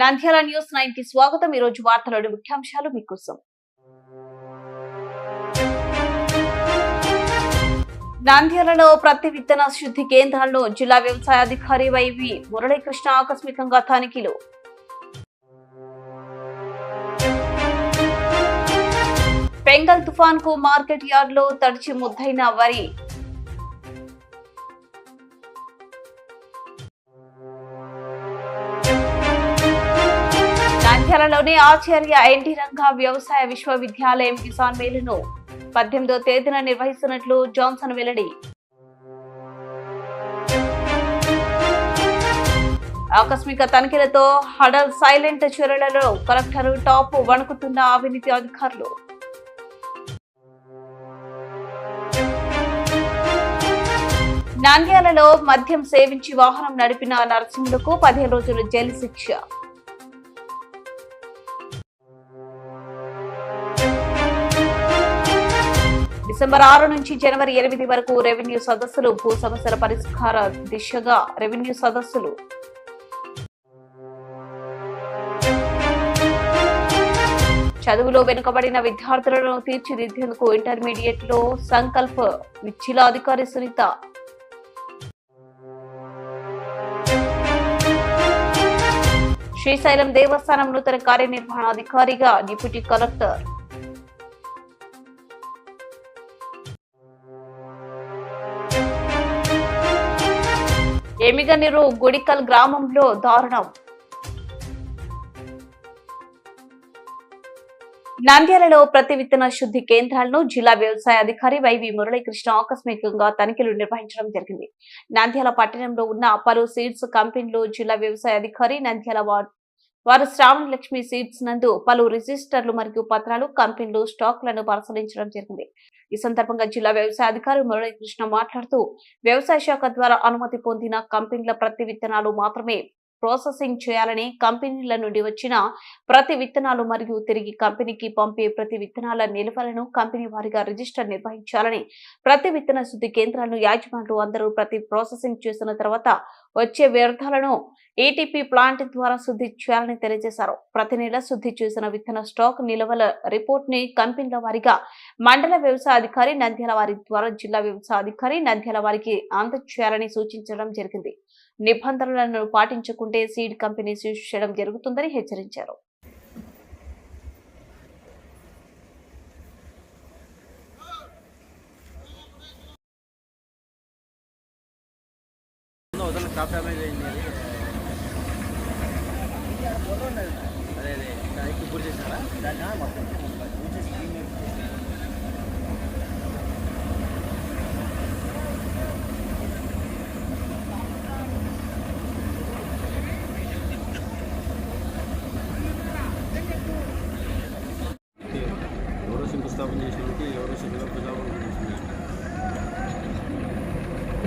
Nandyal news నైన్కి స్వాగతం. ఈ రోజు వార్తలోని ముఖ్యాంశాలు మీకోసం. నంద్యాలలో ప్రతి విత్తన శుద్ధి కేంద్రాల్లో జిల్లా వ్యవసాయ అధికారి వైవి మురళీకృష్ణ ఆకస్మికంగా తనిఖీలు. బెంగల్ తుఫాన్కు మార్కెట్ యార్డ్లో తడిచి ముద్దైన వరి. నంద్యాలలోని ఆచార్య ఎన్టీ రంగా వ్యవసాయ విశ్వవిద్యాలయం కిసాన్ మేళను పద్దెనిమిదో తేదీన నిర్వహిస్తున్నట్లు జాన్సన్ వెల్లడి. ఆకస్మిక తనిఖీలతో హడల్ సైలెంట్ చర్యలలో కలెక్టర్ టాప్ వణుకుతున్న అవినీతి అధికారులు. నంద్యాలలో మద్యం సేవించి వాహనం నడిపిన నరసింహులకు పదిహేను రోజుల జైలు శిక్ష. డిసెంబర్ ఆరు నుంచి జనవరి ఎనిమిది వరకు రెవెన్యూ సదస్సులు భూ సమస్యల పరిష్కార దిశగా రెవెన్యూ సదస్సులు. చదువులో వెనుకబడిన విద్యార్థులను తీర్చిదిద్దేందుకు ఇంటర్మీడియట్లో సంకల్ప జిల్లా అధికారి సునీత. శ్రీశైలం దేవస్థానం నూతన కార్యనిర్వహణాధికారిగా డిప్యూటీ కలెక్టర్. ఎమిగనిరు గుడికల్ గ్రామంలో దారుణం? నంద్యాలలో ప్రతి విత్తన శుద్ధి కేంద్రాలను జిల్లా వ్యవసాయ అధికారి వైవి మురళీకృష్ణ ఆకస్మికంగా తనిఖీలు నిర్వహించడం జరిగింది. నంద్యాల పట్టణంలో ఉన్న పలు సీడ్స్ కంపెనీలు జిల్లా వ్యవసాయ అధికారి నంద్యాల వారు శ్రావణ లక్ష్మి సీడ్స్ నందు పలు రిజిస్టర్లు మరియు పత్రాలు కంపెనీలు స్టాక్లను పరిశీలించడం జరిగింది. ఈ సందర్భంగా జిల్లా వ్యవసాయ అధికారి మురళీకృష్ణ మాట్లాడుతూ వ్యవసాయ శాఖ ద్వారా అనుమతి పొందిన కంపెనీల ప్రతి విత్తనాలు మాత్రమే ప్రాసెసింగ్ చేయాలని కంపెనీల నుండి వచ్చిన ప్రతి విత్తనాలు మరియు తిరిగి కంపెనీకి పంపే ప్రతి విత్తనాల నిల్వలను కంపెనీ వారిగా రిజిస్టర్ నిర్వహించాలని ప్రతి విత్తన శుద్ధి కేంద్రాలను యాజమాన్లు అందరూ ప్రతి ప్రాసెసింగ్ చేసిన తర్వాత వచ్చే వ్యర్థాలను ఏటీపీ ప్లాంట్ ద్వారా శుద్ధి చేయాలని తెలియజేశారు. ప్రతి నెల శుద్ధి చేసిన విత్తన స్టాక్ నిల్వల రిపోర్ట్ని కంపెనీల వారిగా మండల వ్యవసాయ అధికారి నంద్యాల వారి ద్వారా జిల్లా వ్యవసాయ అధికారి నంద్యాల వారికి అందజేయాలని సూచించడం జరిగింది. నిబంధనలను పాటించకుంటే సీడ్ కంపెనీ సూచించడం జరుగుతుందని హెచ్చరించారు. అదే అదే దానికి చేసినారా దాన్ని మొత్తం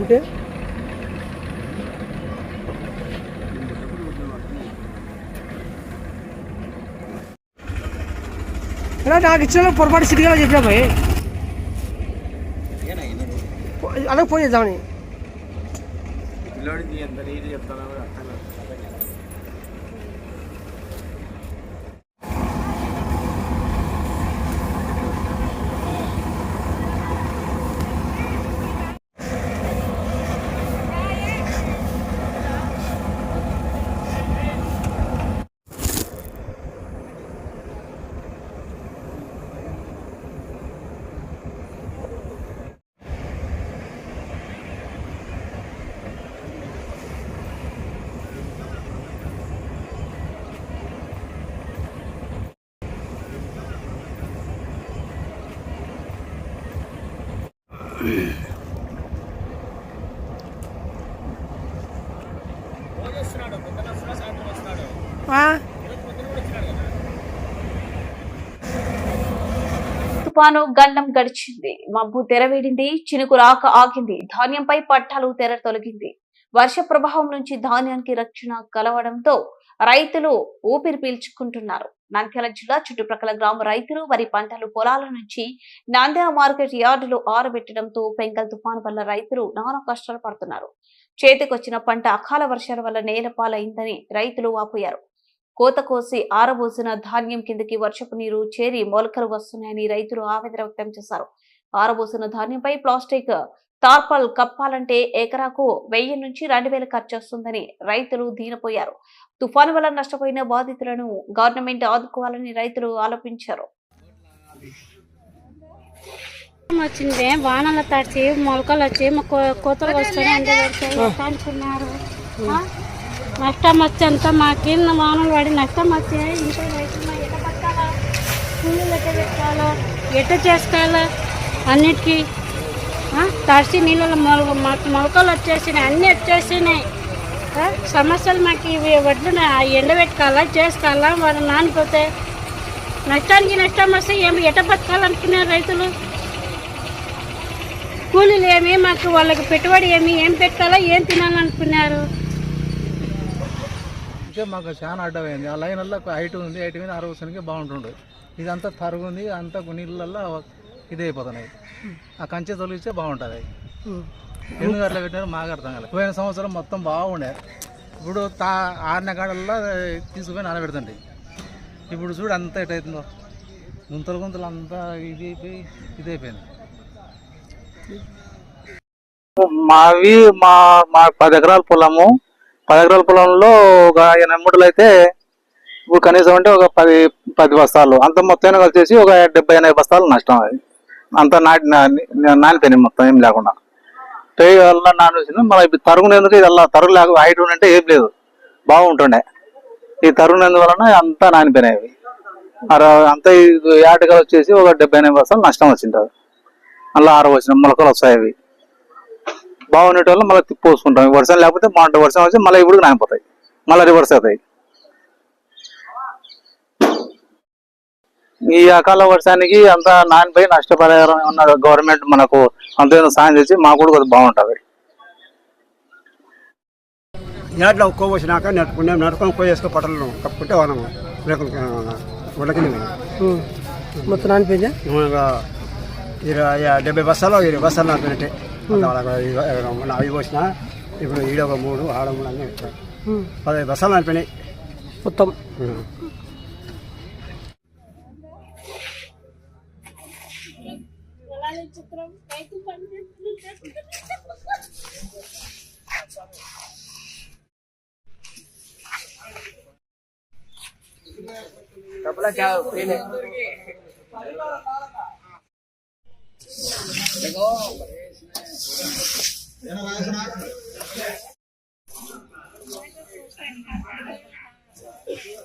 అంటే అలా నాకు ఇచ్చిన పొరపాటు సిటీగా చెప్పినా పోయి అలా ఫోన్ చేద్దామని పిల్లోడికి ఎంత నీట్ చెప్తానో కూడా అర్థం కాదు. తుపాను గండం గడిచింది. మబ్బు తెరవేడింది చినుకు రాక ఆగింది. ధాన్యంపై పట్టాలు తెర తొలగింది. వర్ష ప్రభావం నుంచి ధాన్యానికి రక్షణ కలవడంతో రైతులు ఊపిరి పీల్చుకుంటున్నారు. నంద్యాల జిల్లా చుట్టుప్రక్కల గ్రామ రైతులు వరి పంటలు పొలాల నుంచి నాంద్యాల మార్కెట్ యార్డులు ఆరబెట్టడంతో పెంకల్ తుఫాను వల్ల రైతులు నానా కష్టాలు పడుతున్నారు. చేతికొచ్చిన పంట అకాల వర్షాల వల్ల నేలపాలైందని రైతులు వాపోయారు. కోత కోసి ఆరబోసిన ధాన్యం కిందకి వర్షపు నీరు చేరి మొలకలు వస్తున్నాయని రైతులు ఆవేదన వ్యక్తం చేశారు. ఆరబోసిన ధాన్యంపై ప్లాస్టిక్ తార్పల్ కప్పాలంటే ఎకరాకు వెయ్యి నుంచి రెండు వేలు ఖర్చు వస్తుందని రైతులు దీనపోయారు. తుఫాను వల్ల నష్టపోయిన బాధితులను గవర్నమెంట్ ఆదుకోవాలని రైతులు ఆలోపించారు. వచ్చింది వానలు తడిచి మొలకలు వచ్చి కోతలు ఆ? నష్టం వచ్చేంత మా కింద వానలు పడి నష్టం వచ్చే ఇంకా రైతులు ఎట కూలీలు ఎట్ట పెట్టాలా ఎట్ట చేసుకోవాలా అన్నిటికీ తడిసి నీళ్ళలో మొలక మాకు మొలకలు వచ్చేసినాయి అన్నీ వచ్చేసినాయి. సమస్యలు మాకు ఇవి వడ్లు ఎండబెట్టుకోవాలా చేసుకోవాలా వారు నానిపోతే నష్టానికి నష్టం వస్తే ఏమి ఎట బతకాలనుకున్నారు రైతులు? కూలీలు ఏమి మాకు వాళ్ళకి పెట్టుబడి ఏమి ఏం పెట్టాలో ఏం తినాలనుకున్నారు? ఇంకా మాకు చాలా అడ్డమైంది. ఆ లైన్ వల్ల హైట్ ఉంది హైట్ మీద అరవసనికి బాగుంటుండే ఇదంతా తరుగుంది అంతా నీళ్ళల్లో ఇది అయిపోతున్నాయి ఆ కంచె తొలిగిస్తే బాగుంటుంది ఎందుకు అట్లా పెట్టినారు మాకు అర్థం కాలేదు. పోయిన సంవత్సరం మొత్తం బాగుండే ఇప్పుడు తా ఆరిన కాడల్లో తీసుకుపోయి నానబెడుతుండే. ఇప్పుడు చూడు అంతా ఎటవుతుందో గుంతలు గుంతలు అంతా ఇది అయిపోయి ఇది అయిపోయింది మావి మా మా పది ఎకరాల పొలము. పది ఎకరాల పొలంలో ఒక ఎనభై మూటలు అయితే ఇప్పుడు కనీసం అంటే ఒక పది పది బస్తాలు. అంత మొత్తం కలిసేసి ఒక డెబ్బై ఎనభై బస్తాలు నష్టం అది. అంత నాటి నా- నానిపోయినాయి మొత్తం ఏం లేకుండా. పే వల్ల నానేసింది మళ్ళీ ఇప్పుడు తరుగునేందుకు ఇది అలా తరుగు లేక హైట్ ఉంటే ఏం లేదు. బాగుంటుండే. ఈ తరుగునేందువలన అంతా నానిపోయినాయి అవి. అర- అంతా ఇది వచ్చేసి ఒక డెబ్బై ఎనభై బస్తాలు నష్టం వచ్చింటారు అలా ఆరు వచ్చిన మొలకలు వస్తాయి అవి. బాగుండేటి వల్ల మళ్ళీ పోసుకుంటాం. వర్షం లేకపోతే బాగుంటుంది వర్షం వచ్చి మళ్ళీ ఇప్పుడు నానిపోతాయి. మళ్ళీ రివర్స్ అవుతాయి. ఈ అకాల వర్షానికి అంత నానిపోయి నష్టపరిహారం ఉన్న గవర్నమెంట్ మనకు అంత ఏదో సాయం చేసి మాకు కూడా కొద్దిగా బాగుంటుంది. నేట్లో ఒక్కో వచ్చినాక నెట్టుకునే నడుకొని పోయి వేసుకో పట్టలు కప్పుకుంటే మనం ఉడకి మొత్తం నానిపోయిందా? ఇరవై డెబ్బై బస్తాలు ఇరవై బస్తాలు నాటినట్టే మన అవి పోసిన ఇప్పుడు ఈడ ఒక మూడు ఆడ మూడు అన్నీ వచ్చాయి పదహైదు బస్తాలు నాటిపోయినాయి మొత్తం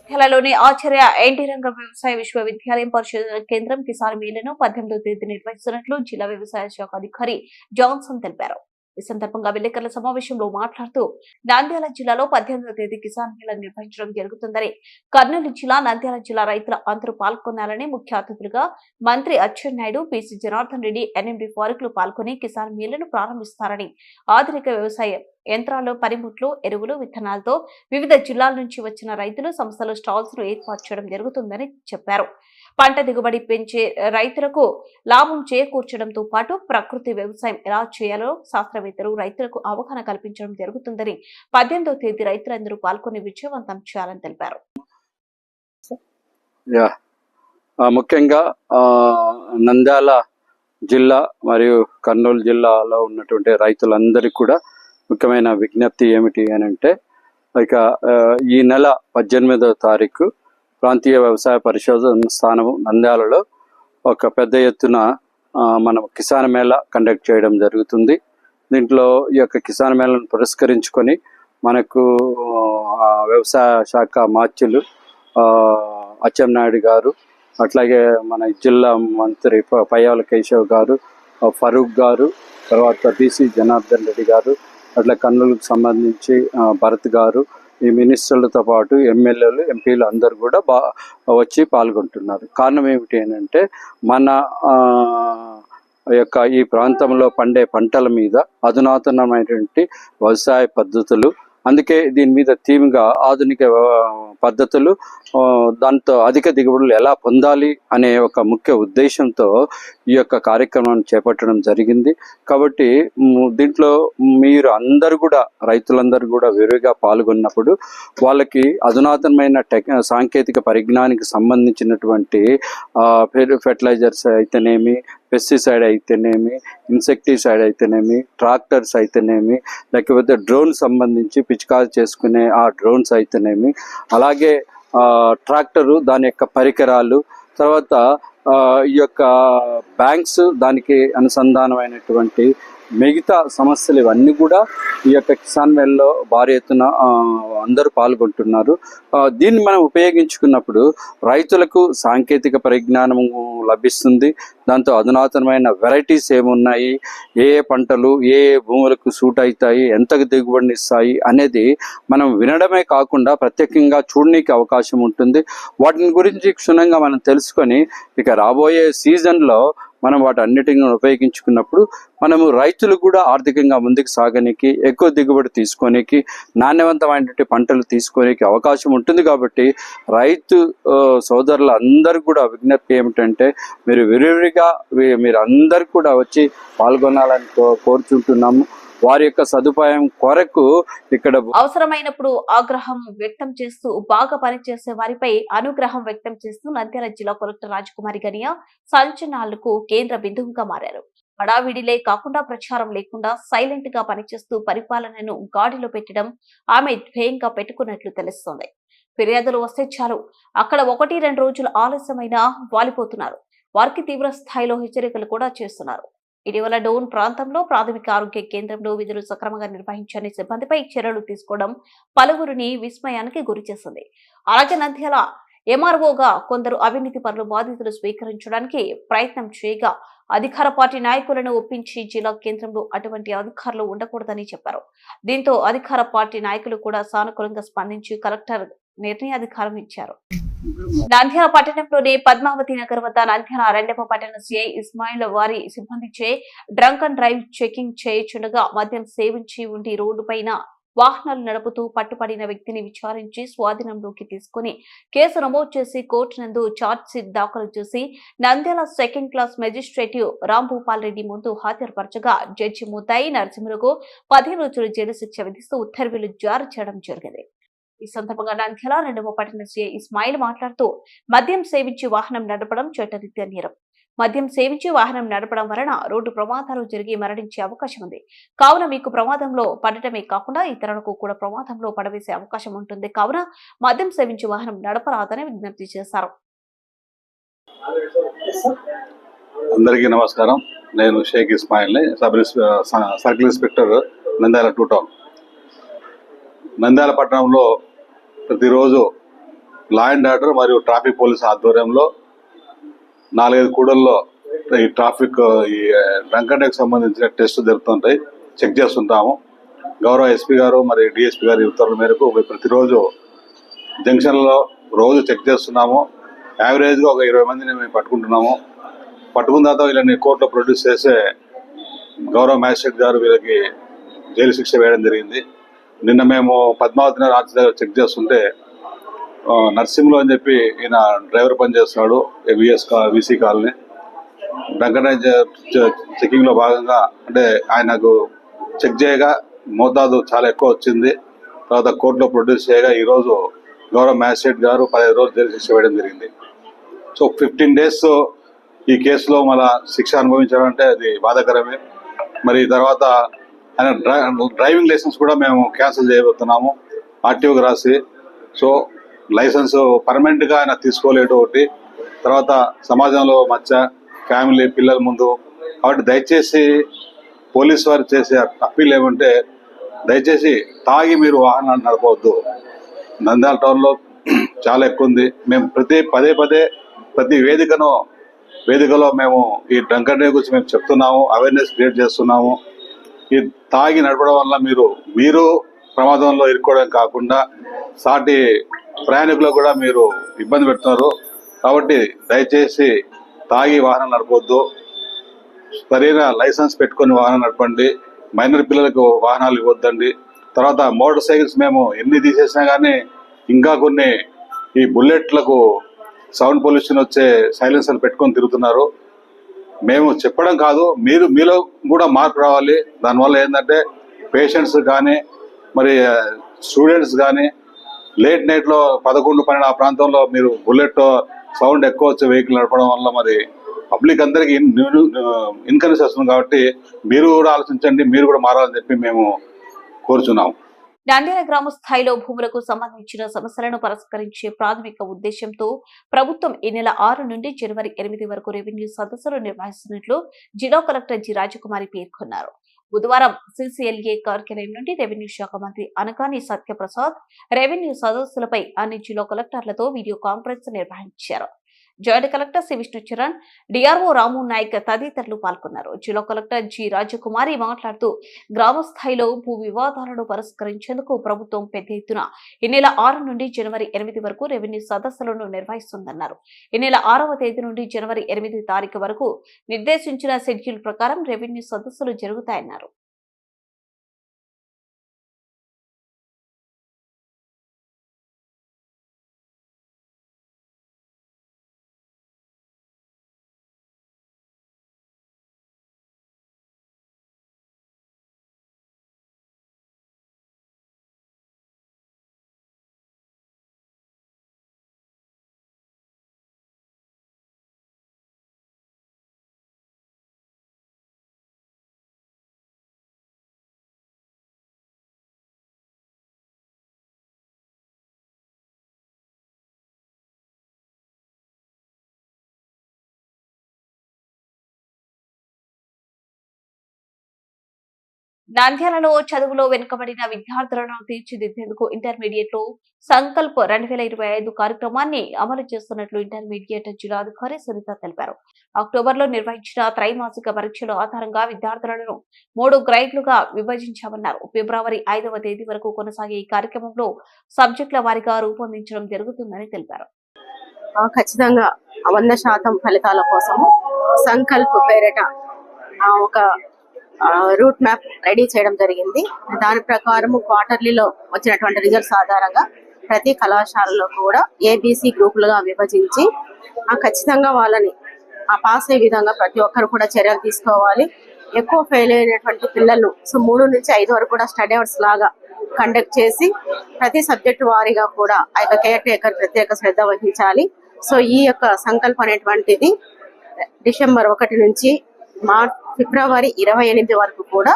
తెలంగాణలోని ఆచార్య ఎన్టీ రంగ వ్యవసాయ విశ్వవిద్యాలయం పరిశోధన కేంద్రం కిసాన్ మేళను పద్దెనిమిదో తేదీ నిర్వహిస్తున్నట్లు జిల్లా వ్యవసాయ శాఖ అధికారి జాన్సన్ తెలిపారు. ఈ సందర్భంగా విలేకరుల సమావేశంలో మాట్లాడుతూ నంద్యాల జిల్లాలో పద్దెనిమిదో తేదీ కిసాన్ మేళ నిర్వహించడం జరుగుతుందని కర్నూలు జిల్లా నంద్యాల జిల్లా రైతుల అందరూ పాల్గొనాలని ముఖ్య అతిథులుగా మంత్రి అచ్చెన్నాయుడు పిసి జనార్దన్ రెడ్డి ఎన్ఎండి ఫారూక్లు పాల్గొని కిసాన్ మేళను ప్రారంభిస్తారని ఆధునిక వ్యవసాయ యంత్రాలు పనిముట్లు ఎరువులు విత్తనాలతో వివిధ జిల్లాల నుంచి వచ్చిన రైతులు సంస్థలు స్టాల్స్ను ఏర్పాటు చేయడం జరుగుతుందని చెప్పారు. పంట దిగుబడి పెంచే రైతులకు లాభం చేకూర్చడంతో పాటు ప్రకృతి వ్యవసాయం ఎలా చేయాలో శాస్త్రవేత్తలు రైతులకు అవగాహన కల్పించడం జరుగుతుందని పద్దెనిమిదవ తేదీ రైతులందరూ పాల్గొని విజయవంతం చేయాలని తెలిపారు. ముఖ్యంగా నంద్యాల జిల్లా మరియు కర్నూలు జిల్లాలో ఉన్నటువంటి రైతులందరికీ కూడా ముఖ్యమైన విజ్ఞప్తి ఏమిటి అని అంటే ఇక ఈ నెల పద్దెనిమిదవ తారీఖు ప్రాంతీయ వ్యవసాయ పరిశోధన స్థానం నంద్యాలలో ఒక పెద్ద ఎత్తున మనం కిసాన్ మేళా కండక్ట్ చేయడం జరుగుతుంది. దీంట్లో ఈ యొక్క కిసాన్ మేళను పురస్కరించుకొని మనకు వ్యవసాయ శాఖ మార్చులు ఆ, అచ్చెన్నాయుడు గారు అట్లాగే మన జిల్లా మంత్రి ప- పయ్యాల కేశవ్ గారు ఫరూక్ గారు తర్వాత బీసీ జనార్దన్ రెడ్డి గారు అట్లా కన్నులకు సంబంధించి భరత్ గారు ఈ మినిస్టర్లతో పాటు ఎమ్మెల్యేలు ఎంపీలు అందరూ కూడా బా వచ్చి పాల్గొంటున్నారు. కారణం ఏమిటి అంటే మన యొక్క ఈ ప్రాంతంలో పండే పంటల మీద అధునాతనమైనటువంటి వ్యవసాయ పద్ధతులు అందుకే దీని మీద తీవ్రంగా ఆధునిక పద్ధతులు దాంతో అధిక దిగుబడులు ఎలా పొందాలి అనే ఒక ముఖ్య ఉద్దేశంతో ఈ యొక్క కార్యక్రమాన్ని చేపట్టడం జరిగింది. కాబట్టి దీంట్లో మీరు అందరు కూడా రైతులందరూ కూడా విరివిగా పాల్గొన్నప్పుడు వాళ్ళకి అధునాతనమైన టెక్ సాంకేతిక పరిజ్ఞానానికి సంబంధించినటువంటి ఫెర్- ఫెర్టిలైజర్స్ అయితేనేమి పెస్టిసైడ్ అయితేనేమి ఇన్సెక్టిసైడ్ అయితేనేమి ట్రాక్టర్స్ అయితేనేమి లేకపోతే డ్రోన్ సంబంధించి పిచికారి చేసుకునే ఆ డ్రోన్స్ అయితేనేమి అలాగే ట్రాక్టరు దాని యొక్క పరికరాలు తర్వాత ఈ యొక్క బ్యాంక్స్ దానికి అనుసంధానమైనటువంటి మిగతా సమస్యలు ఇవన్నీ కూడా ఈ యొక్క కిసాన్ మేళలో భారీ ఎత్తున అందరూ పాల్గొంటున్నారు. దీన్ని మనం ఉపయోగించుకున్నప్పుడు రైతులకు సాంకేతిక పరిజ్ఞానం లభిస్తుంది. దాంతో అధునాతనమైన వెరైటీస్ ఏమున్నాయి? ఏ ఏ పంటలు ఏ ఏ భూములకు సూట్ అవుతాయి? ఎంత దిగుబడిని ఇస్తాయి? అనేది మనం వినడమే కాకుండా ప్రత్యేకంగా చూడడానికి అవకాశం ఉంటుంది. వాటిని గురించి క్షుణ్ణంగా మనం తెలుసుకొని ఇక రాబోయే సీజన్లో మనం వాటి అన్నిటిని ఉపయోగించుకున్నప్పుడు మనము రైతులు కూడా ఆర్థికంగా ముందుకు సాగనికి ఎక్కువ దిగుబడి తీసుకోనికి నాణ్యవంతమైనటువంటి పంటలు తీసుకోనికి అవకాశం ఉంటుంది కాబట్టి రైతు సోదరులు సోదరుల అందరూ కూడా విజ్ఞప్తి ఏమిటంటే మీరు విరివిరిగా మీరు అందరు కూడా వచ్చి పాల్గొనాలని కో- కోరుచుంటున్నాము. వారి యొక్క సదుపాయం కొరకు ఇక్కడ అవసరమైనప్పుడు ఆగ్రహం వ్యక్తం చేస్తూ బాగా పనిచేసే వారిపై అనుగ్రహం వ్యక్తం చేస్తూ నంద్యాల జిల్లా కలెక్టర్ రాజకుమారి గనియా సంచలనాలకు కేంద్ర బిందువుగా మారారు. హడావిడిలే కాకుండా ప్రచారం లేకుండా సైలెంట్గా పనిచేస్తూ పరిపాలనను గాడిలో పెట్టడం ఆమె ధ్యేయంగా పెట్టుకున్నట్లు తెలుస్తోంది. ఫిర్యాదులు వస్తే చాలు. అక్కడ ఒకటి రెండు రోజులు ఆలస్యమైనా వాలిపోతున్నారు. వారికి తీవ్ర స్థాయిలో హెచ్చరికలు కూడా చేస్తున్నారు. ఇటీవల డోన్ ప్రాంతంలో ప్రాథమిక ఆరోగ్య కేంద్రంలో విధులు సక్రమంగా నిర్వహించని సిబ్బందిపై చర్యలు తీసుకోవడం పలువురిని విస్మయానికి గురి చేసింది. అలాగే నంద్యాల ఎంఆర్ఓగా కొందరు అవినీతి పనులు బాధితులు స్వీకరించడానికి ప్రయత్నం చేయగా అధికార పార్టీ నాయకులను ఒప్పించి జిల్లా కేంద్రంలో అటువంటి అధికారులు ఉండకూడదని చెప్పారు. దీంతో అధికార పార్టీ నాయకులు కూడా సానుకూలంగా స్పందించి కలెక్టర్ నిర్ణయాధికారం ఇచ్చారు. నంద్యాల పట్టణంలోని పద్మావతి నగర్ వద్ద నంద్యాల రెండవ పట్టణ సిఐ ఇస్మాయిల్ వారి సిబ్బందిచే డ్రంక్ అండ్ డ్రైవ్ చెకింగ్ చేయుచుండగా మద్యం సేవించి ఉండి రోడ్డు పైన వాహనాలు నడుపుతూ పట్టుపడిన వ్యక్తిని విచారించి స్వాధీనంలోకి తీసుకుని కేసు నమోదు చేసి కోర్టు నందు ఛార్జ్ షీట్ దాఖలు చేసి Nandyal second class magistrate Rambhupal Reddy ముందు హాజరుపరచగా జడ్జి ముతాయి నరసింహులకు పదిహేను రోజులు జైలు శిక్ష విధిస్తూ ఉత్తర్వులు జారీ చేయడం జరిగింది. ఈ సందర్భంగా నంద్యాల రెండవ పట్టణ సీఐ ఇస్మాయిల్ మాట్లాడుతూ మద్యం సేవించి వాహనం నడపడం చట్టరీత్యా నేరం. మద్యం సేవించి వాహనం నడపడం వలన రోడ్డు ప్రమాదాలు జరిగి మరణించే అవకాశం ఉంది. కావున మీకు ప్రమాదంలో పడటమే కాకుండా ఇతరులకు కూడా ప్రమాదంలో పడవేసే అవకాశం ఉంటుంది. కావున మద్యం సేవించి వాహనం నడపరాదని విజ్ఞప్తి చేశారు. అందరికీ నమస్కారం. నేను Sheikh ఇస్మాయిల్ని sub circle inspector Nandyal two town. Nandyal పట్టణంలో ప్రతిరోజు లా అండ్ ఆర్డర్ మరియు ట్రాఫిక్ పోలీస్ ఆధ్వర్యంలో నాలుగైదు కూడల్లో ఈ ట్రాఫిక్ ఈ డ్రంకర్కి సంబంధించిన టెస్ట్ జరుగుతుంటాయి. చెక్ చేస్తుంటాము. గౌరవ ఎస్పీ గారు మరి డిఎస్పీ గారి ఉత్తర్వుల మేరకు ప్రతిరోజు జంక్షన్లో రోజు చెక్ చేస్తున్నాము. యావరేజ్గా ఒక ఇరవై మందిని మేము పట్టుకుంటున్నాము. పట్టుకున్న తర్వాత వీళ్ళని కోర్టులో ప్రొడ్యూస్ చేసే గౌరవ మ్యాజిస్ట్రేట్ గారు వీళ్ళకి జైలు శిక్ష వేయడం జరిగింది. నిన్న మేము పద్మావతి నగర్ ఆర్చ్ దగ్గర చెక్ చేస్తుంటే ఆ, నర్సింహ్లో అని చెప్పి ఈయన డ్రైవర్ పని చేస్తున్నాడు విఎస్ విసి కాలనీ. వెంకటరాజ్ చెకింగ్లో భాగంగా అంటే ఆయనకు చెక్ చేయగా మోతాదు చాలా ఎక్కువ వచ్చింది. తర్వాత కోర్టులో ప్రొడ్యూస్ చేయగా ఈరోజు గౌరవ మ్యాజిస్ట్రేట్ గారు పదిహేను రోజులు జైలు శిక్ష వేయడం జరిగింది. సో ఫిఫ్టీన్ డేస్ ఈ కేసులో మళ్ళా శిక్ష అనుభవించడం అంటే అది బాధాకరమే. మరి తర్వాత డ్రైవింగ్ లైసెన్స్ కూడా మేము క్యాన్సిల్ చేయబోతున్నాము. ఆర్టీఓకి రాసి. సో లైసెన్స్ పర్మనెంట్గా ఆయన తీసుకోలేడు ఒకటి తర్వాత సమాజంలో మధ్య ఫ్యామిలీ పిల్లల ముందు. కాబట్టి దయచేసి పోలీస్ వారు చేసే అప్పీల్ ఏమంటే దయచేసి తాగి మీరు వాహనాన్ని నడపవద్దు. నంద్యాల టౌన్లో చాలా ఎక్కువ ఉంది మేము ప్రతి పదే పదే ప్రతి వేదికను వేదికలో మేము ఈ డ్రంకర్ గురించి మేము చెప్తున్నాము అవేర్నెస్ క్రియేట్ చేస్తున్నాము. ఈ తాగి నడపడం వల్ల మీరు మీరు ప్రమాదంలో ఇరుక్కోవడం కాకుండా సాటి ప్రయాణికులకు కూడా మీరు ఇబ్బంది పెడుతున్నారు. కాబట్టి దయచేసి తాగి వాహనం నడపొద్దు. సరైన లైసెన్స్ పెట్టుకొని వాహనం నడపండి. మైనర్ పిల్లలకు వాహనాలు ఇవ్వద్దండి. తర్వాత మోటార్ సైకిల్స్ మేము ఎన్ని తీసేసినా కానీ ఇంకా కొన్ని ఈ బుల్లెట్లకు సౌండ్ పొల్యూషన్ వచ్చే సైలెన్సర్లు పెట్టుకొని తిరుగుతున్నారు. మేము చెప్పడం కాదు మీరు మీలో కూడా మార్పు రావాలి. దానివల్ల ఏంటంటే పేషెంట్స్ కానీ మరి స్టూడెంట్స్ కానీ లేట్ నైట్లో పదకొండు పన్నెండు ఆ ప్రాంతంలో మీరు బుల్లెట్ సౌండ్ ఎక్కువ వచ్చే వెహికల్ నడపడం వల్ల మరి పబ్లిక్ అందరికి ఇన్కన్వీనియన్స్ వస్తుంది కాబట్టి మీరు కూడా ఆలోచించండి మీరు కూడా మారాలని చెప్పి మేము కోరుచున్నాం నంద్యాల గ్రామ స్థాయిలో భూములకు సంబంధించిన సమస్యలను పరిష్కరించే ప్రాథమిక ఉద్దేశంతో ప్రభుత్వం ఈ నెల ఆరు నుండి జనవరి ఎనిమిది వరకు రెవెన్యూ సదస్సులు నిర్వహిస్తున్నట్లు జిల్లా కలెక్టర్ జి. రాజకుమారి పేర్కొన్నారు. బుధవారం సిసిఎల్ఏ కార్యాలయం నుండి రెవెన్యూ శాఖ మంత్రి అనకాని సత్యప్రసాద్ రెవెన్యూ సదస్సులపై అన్ని జిల్లా కలెక్టర్లతో వీడియో కాన్ఫరెన్స్ నిర్వహించారు. Joint collector C Vishnu Charan DRO Ramu Naik తదితరులు పాల్గొన్నారు. జిల్లా కలెక్టర్ జి రాజకుమారి మాట్లాడుతూ గ్రామ స్థాయిలో భూ వివాదాలను పరిష్కరించేందుకు ప్రభుత్వం పెద్ద ఎత్తున ఈ నెల ఆరు నుండి జనవరి ఎనిమిది వరకు రెవెన్యూ సదస్సులను నిర్వహిస్తుందన్నారు. ఈ నెల ఆరవ తేదీ నుండి జనవరి ఎనిమిది తారీఖు వరకు నిర్దేశించిన షెడ్యూల్ ప్రకారం రెవెన్యూ సదస్సులు జరుగుతాయన్నారు. నంద్యాలలో చదువులో వెనుకబడిన విద్యార్థులను తీర్చిదిద్దేందుకు ఇంటర్మీడియట్లో సంకల్ప్ రెండు వేల ఇరవై ఐదు కార్యక్రమాన్ని అమలు చేస్తున్నట్లు ఇంటర్మీడియట్ జిల్లాధికారి సునీత తెలిపారు. అక్టోబర్లో నిర్వహించిన త్రైమాసిక పరీక్షల ఆధారంగా విద్యార్థులను మూడు గ్రైడ్లుగా విభజించామన్నారు. ఫిబ్రవరి ఐదవ తేదీ వరకు కొనసాగే ఈ కార్యక్రమంలో సబ్జెక్టుల వారీగా రూపొందించడం జరుగుతుందని తెలిపారు. ఖచ్చితంగా వంద శాతం ఫలితాల కోసం సంకల్ప్ పేరిట ఒక రూట్ మ్యాప్ రెడీ చేయడం జరిగింది. దాని ప్రకారం క్వార్టర్లీలో వచ్చినటువంటి రిజల్ట్స్ ఆధారంగా ప్రతి కళాశాలలో కూడా ఏబీసీ గ్రూపులుగా విభజించి ఆ, ఖచ్చితంగా వాళ్ళని ఆ పాస్ అయ్యే విధంగా ప్రతి ఒక్కరు కూడా చర్యలు తీసుకోవాలి. ఎక్కువ ఫెయిల్ అయినటువంటి పిల్లలు సో మూడు నుంచి ఐదు వరకు కూడా స్టడీ అవర్స్ లాగా కండక్ట్ చేసి ప్రతి సబ్జెక్టు వారీగా కూడా ఆ యొక్క కేర్ టేకర్ ప్రత్యేక శ్రద్ధ వహించాలి. సో ఈ యొక్క సంకల్పం అనేటువంటిది డిసెంబర్ ఒకటి నుంచి మార్చ్ ఫిబ్రవరి ఇరవై ఎనిమిది వరకు కూడా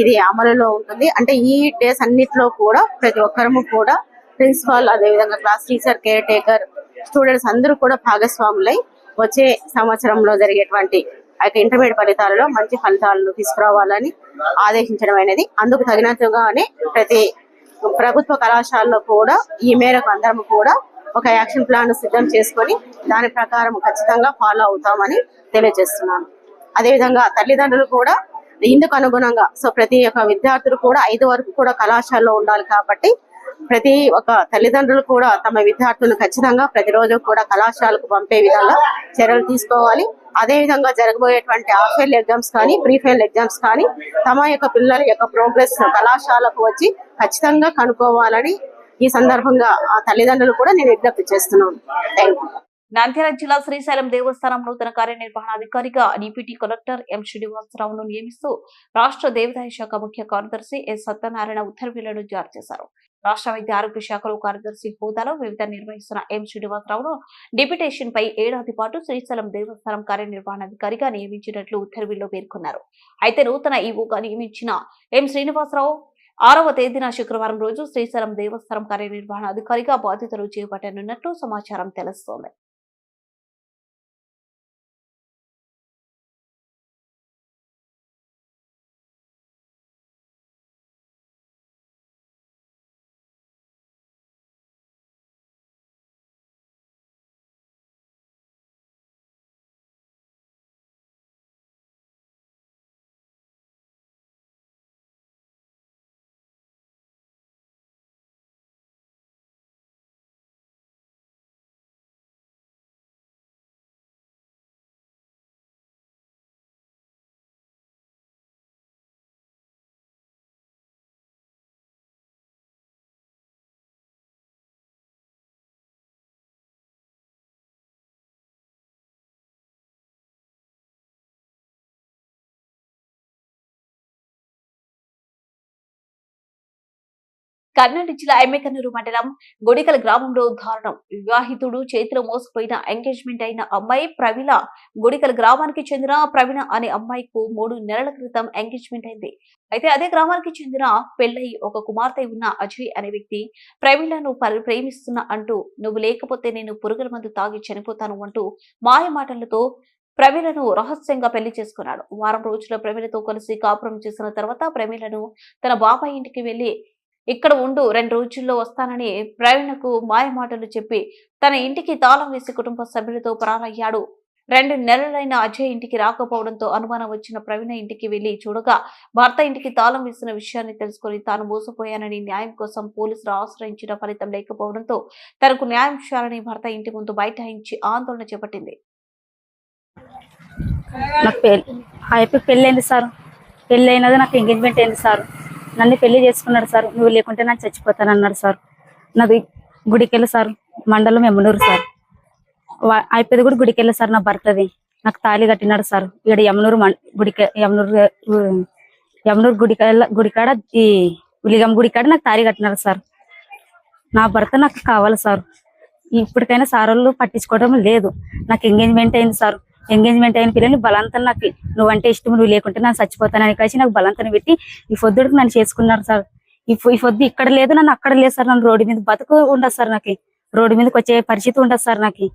ఇది అమలులో ఉంటుంది. అంటే ఈ డేస్ అన్నిట్లో కూడా ప్రతి ఒక్కరము కూడా ప్రిన్సిపాల్ అదేవిధంగా class teacher caretaker students అందరూ కూడా భాగస్వాములై వచ్చే సంవత్సరంలో జరిగేటువంటి ఆ యొక్క ఇంటర్మీడియట్ ఫలితాలలో మంచి ఫలితాలను తీసుకురావాలని ఆదేశించడం అనేది అందుకు తగినట్టుగానే ప్రతి ప్రభుత్వ కళాశాలలో కూడా ఈ మేరకు అందరం కూడా ఒక యాక్షన్ ప్లాన్ సిద్ధం చేసుకొని దాని ప్రకారం ఖచ్చితంగా ఫాలో అవుతామని తెలియజేస్తున్నాను. అదేవిధంగా తల్లిదండ్రులు కూడా ఇందుకు అనుగుణంగా సో ప్రతి ఒక్క విద్యార్థులు కూడా ఐదు వరకు కూడా కళాశాలలో ఉండాలి కాబట్టి ప్రతి ఒక్క తల్లిదండ్రులు కూడా తమ విద్యార్థులను ఖచ్చితంగా ప్రతిరోజు కూడా కళాశాలకు పంపే విధంగా చర్యలు తీసుకోవాలి. అదే విధంగా జరగబోయేటువంటి హాఫ్ ఎగ్జామ్స్ కానీ ప్రీ ఎగ్జామ్స్ కానీ తమ యొక్క పిల్లల యొక్క ప్రోగ్రెస్ కళాశాలకు వచ్చి ఖచ్చితంగా కనుక్కోవాలని ఈ సందర్భంగా ఆ తల్లిదండ్రులు కూడా నేను విజ్ఞప్తి చేస్తున్నాను. థ్యాంక్ యూ నంద్యాల జిల్లా శ్రీశైలం దేవస్థానం నూతన కార్యనిర్వహణాధికారిగా డిప్యూటీ కలెక్టర్ ఎం శ్రీనివాసరావును నియమిస్తూ రాష్ట్ర దేవాదాయ శాఖ ముఖ్య కార్యదర్శి ఎస్ సత్యనారాయణ ఉత్తర్వులను జారీ చేశారు. రాష్ట్ర వైద్య ఆరోగ్య శాఖలో కార్యదర్శి హోదాలో వివిధ నిర్వహిస్తున్న ఎం శ్రీనివాసరావును డిప్యుటేషన్ పై ఏడాది పాటు శ్రీశైలం దేవస్థానం కార్యనిర్వహణాధికారిగా నియమించినట్లు ఉత్తర్వుల్లో పేర్కొన్నారు. అయితే నూతన ఈవోగా నియమించిన ఎం శ్రీనివాసరావు ఆరవ తేదీన శుక్రవారం రోజు శ్రీశైలం దేవస్థానం కార్యనిర్వహణ అధికారిగా బాధ్యతలు చేపట్టనున్నట్లు సమాచారం తెలుస్తోంది. కర్నూలు జిల్లా ఎమ్మెకన్నూరు మండలం గొడికల గ్రామంలో దారుణం. వివాహితుడు చేతిలో మోసపోయిన ఎంగేజ్మెంట్ అయిన అమ్మాయి ప్రవీణ గుడికల గ్రామానికి చెందిన ప్రవీణ అనే అమ్మాయికు మూడు నెలల క్రితం ఎంగేజ్మెంట్ అయింది. అయితే అదే గ్రామానికి చెందిన పెళ్ళై ఒక కుమార్తె ఉన్న అజయ్ అనే వ్యక్తి ప్రవీణను పరి- ప్రేమిస్తున్నా అంటూ నువ్వు లేకపోతే నేను పురుగుల మందు తాగి చనిపోతాను అంటూ మాయ మాటలతో ప్రవీణను రహస్యంగా పెళ్ళి చేసుకున్నాడు. వారం రోజుల ప్రవీణతో కలిసి కాపురం చేసిన తర్వాత ప్రవీణను తన బాబాయ్ ఇంటికి వెళ్ళి ఇక్కడ ఉండు రెండు రోజుల్లో వస్తానని ప్రవీణకు మాయ మాటలు చెప్పి తన ఇంటికి తాళం వేసి కుటుంబ సభ్యులతో పరారయ్యాడు. రెండు నెలలైన అజయ్ ఇంటికి రాకపోవడంతో అనుమానం వచ్చిన ప్రవీణ ఇంటికి వెళ్ళి చూడగా భర్త ఇంటికి తాళం వేసిన విషయాన్ని తెలుసుకుని తాను మోసపోయానని న్యాయం కోసం పోలీసులు ఆశ్రయించిన ఫలితం లేకపోవడంతో తనకు న్యాయం చేయాలని భర్త ఇంటి ముందు బైఠాయించి ఆందోళన చేపట్టింది. పెళ్ళైంది ఆ సార్. పెళ్ళైనది అయినది నాకు ఎంగేజ్మెంట్ అయింది సార్. నన్ను పెళ్ళి చేసుకున్నాడు సార్. నువ్వు లేకుంటే నాకు చచ్చిపోతాను అన్నాడు సార్. నాది గుడికెళ్ళి సార్ మండలం యమునూరు సార్. అయిపోయింది కూడా గుడికెళ్ళి సార్ నా భర్తది. నాకు తాళి కట్టినాడు సార్. ఇక్కడ యమునూరు మం- యమునూరు యమునూరు ఊ- గుడికాడ గుడికాడ ఈ ఉలిగం గుడికాడ నాకు తాళి కట్టినాడు సార్. నా భర్త నాకు కావాలి సార్. ఇప్పటికైనా సార్ వాళ్ళు పట్టించుకోవడం లేదు. నాకు ఎంగేజ్మెంట్ అయింది సార్. ఎంగేజ్మెంట్ అయిన పిల్లలు బలంతం నాకు నువ్వంటే ఇష్టం నువ్వు లేకుంటే నేను చచ్చిపోతానని కలిసి నాకు బలంతం పెట్టి ఈ పొద్దుడికి నన్ను చేసుకున్నారు సార్. ఈ ఈ పొద్దు ఇక్కడ లేదు నన్ను అక్కడ లేదు సార్. నన్ను రోడ్డు మీద బతుకు ఉండదు సార్ నాకు. రోడ్డు మీదకి వచ్చే పరిస్థితి ఉండదు సార్ నాకు.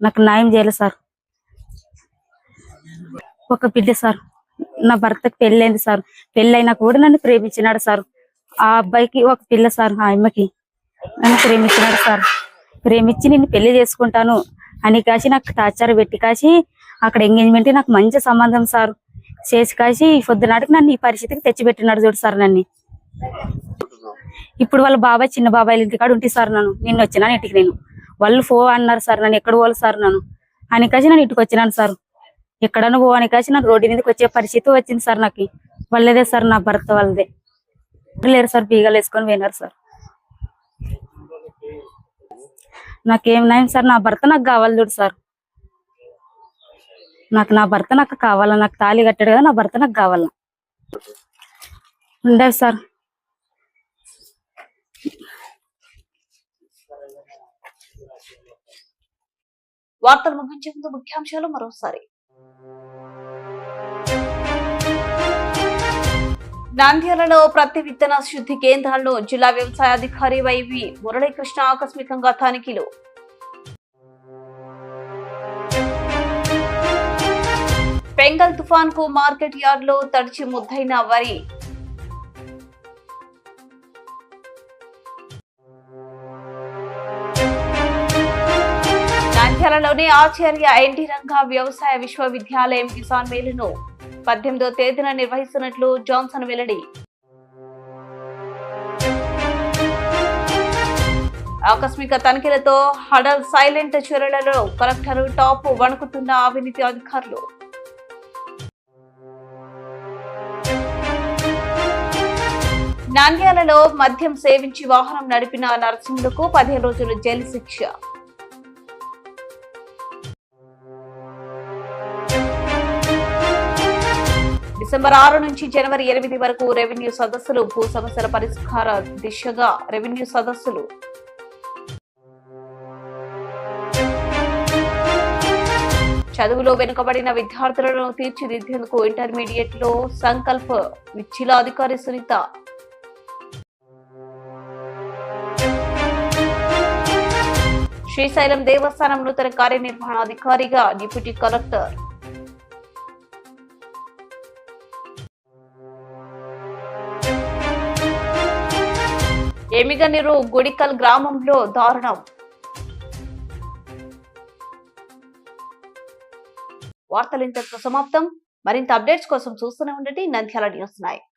నాకు న్యాయం చేయలేదు సార్. ఒక బిడ్డ సార్. నా భర్తకు పెళ్ళైంది సార్. పెళ్ళైనా కూడా నన్ను ప్రేమించినాడు సార్. ఆ అబ్బాయికి ఒక పిల్ల సార్ ఆ అమ్మకి నన్ను ప్రేమించినాడు సార్. ప్రేమించి నేను పెళ్ళి చేసుకుంటాను అని కాసి నాకు టార్చర్ పెట్టి కాసి అక్కడ ఎంగేజ్మెంట్ నాకు మంచి సంబంధం సార్. చేసి కాసి ఈ పొద్దునాటికి నన్ను ఈ పరిస్థితికి తెచ్చిపెట్టినాడు చూడు సార్ నన్ను. ఇప్పుడు వాళ్ళ బాబాయ్ చిన్న బాబాయ్ ఇంటి కాడ ఉంటే సార్ నన్ను. నిన్న వచ్చినాను ఇంటికి నేను. వాళ్ళు ఫో అన్నారు సార్ నన్ను. ఎక్కడ పోవాలి సార్ నన్ను? అని కాసి నేను ఇంటికి వచ్చినాను సార్. ఎక్కడన్నా పో అని కాసి నన్ను రోడ్డు మీదకి వచ్చే పరిస్థితి వచ్చింది సార్ నాకు. వాళ్ళదే సార్ నా భర్త వాళ్ళదే. లేరు సార్ బీగాలు వేసుకొని పోయినారు సార్. నాకేం నయం సార్ నా భర్త నాకు కావాలి చూడు సార్. నాకు నా భర్త నాకు కావాలా? నాకు తాళి కట్టాడు కదా నా భర్త నాకు కావాలా? ఉండదు సార్. వార్తలు ముగించే ముందు ముఖ్యాంశాలు మరోసారి. నంద్యాలలో ప్రతి విత్తన శుద్ధి కేంద్రాల్లో జిల్లా వ్యవసాయ అధికారి వైవి మురళీకృష్ణ ఆకస్మికంగా తనిఖీలు. పెంగల్ తుఫాన్కు మార్కెట్ యార్డ్లో తడిచి ముద్దైన వరి. నంద్యాలలోని ఆచార్య ఎన్టీ రంగా వ్యవసాయ విశ్వవిద్యాలయం కిసాన్ మేళను పద్దెనిమిదో తేదీన నిర్వహిస్తున్నట్లు జాన్సన్ వెల్లడి. ఆకస్మిక తనిఖీలతో హడల్ సైలెంట్ చర్యలలో కలెక్టర్ టాప్ వణుకుతున్న అవినీతి అధికారులు. నంద్యాలలో మద్యం సేవించి వాహనం నడిపిన నర్సింహులకు పదిహేను రోజులు జైలు శిక్ష. డిసెంబర్ ఆరు నుంచి జనవరి ఎనిమిది వరకు రెవెన్యూ సదస్సులు భూ సమస్యల పరిష్కార దిశగా రెవెన్యూ సదస్సులు. చదువులో వెనుకబడిన విద్యార్థులను తీర్చిదిద్దేందుకు ఇంటర్మీడియట్లో సంకల్ప విచ్చిలాధికారి సునీత శ్రీశైలం దేవస్థానం నూతన కార్యనిర్వహణాధికారిగా డిప్యూటీ కలెక్టర్. ఎమిగనిరు గుడికల్ గ్రామంలో దారుణం. వార్తలు ఇంతకు సమాప్తం. మరింత అప్డేట్స్ కోసం చూస్తూనే ఉండండి. నంద్యాల న్యూస్ నాయక్